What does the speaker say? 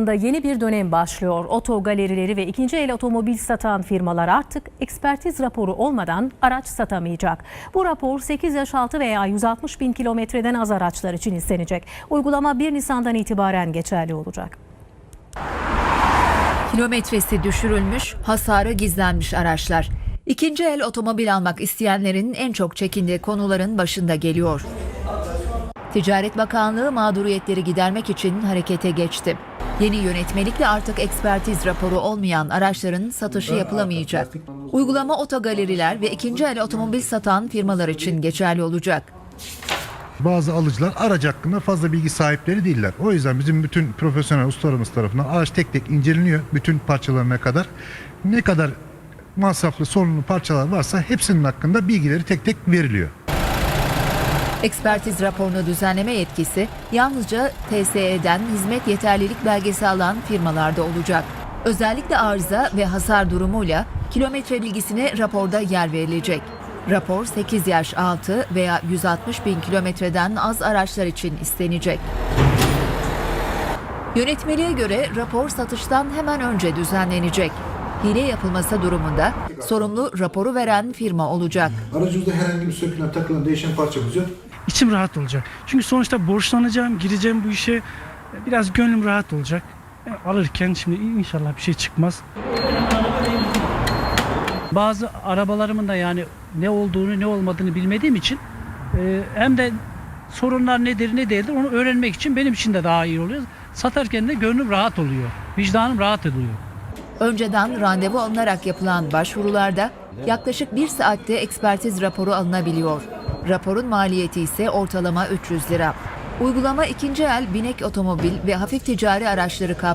Yeni bir dönem başlıyor. Oto galerileri ve ikinci el otomobil satan firmalar artık ekspertiz raporu olmadan araç satamayacak. Bu rapor 8 yaş altı veya 160 bin kilometreden az araçlar için istenecek. Uygulama 1 Nisan'dan itibaren geçerli olacak. Kilometresi düşürülmüş, hasarı gizlenmiş araçlar. İkinci el otomobil almak isteyenlerin en çok çekindiği konuların başında geliyor. Ticaret Bakanlığı mağduriyetleri gidermek için harekete geçti. Yeni yönetmelikle artık ekspertiz raporu olmayan araçların satışı yapılamayacak. Uygulama otogaleriler ve ikinci el otomobil satan firmalar için geçerli olacak. Bazı alıcılar araç hakkında fazla bilgi sahipleri değiller. O yüzden bizim bütün profesyonel ustalarımız tarafından araç tek tek inceleniyor. Bütün parçalarına kadar. Ne kadar masraflı sorunlu parçalar varsa hepsinin hakkında bilgileri tek tek veriliyor. Ekspertiz raporunu düzenleme yetkisi yalnızca TSE'den hizmet yeterlilik belgesi alan firmalarda olacak. Özellikle arıza ve hasar durumuyla kilometre bilgisine raporda yer verilecek. Rapor 8 yaş altı veya 160 bin kilometreden az araçlar için istenecek. Yönetmeliğe göre rapor satıştan hemen önce düzenlenecek. Hile yapılması durumunda sorumlu raporu veren firma olacak. Aracımızda herhangi bir sökülen, takılan, değişen parçamız yok. İçim rahat olacak. Çünkü sonuçta borçlanacağım, gireceğim bu işe. Biraz gönlüm rahat olacak. E, Alırken şimdi inşallah bir şey çıkmaz. Bazı arabalarımın da yani ne olduğunu ne olmadığını bilmediğim için e, hem de sorunlar nedir ne değildir onu öğrenmek için benim için de daha iyi oluyor. Satarken de gönlüm rahat oluyor. Vicdanım rahat oluyor. Önceden randevu alınarak yapılan başvurularda yaklaşık bir saatte ekspertiz raporu alınabiliyor. Raporun maliyeti ise ortalama 300 lira. Uygulama ikinci el binek otomobil ve hafif ticari araçları kapsıyor.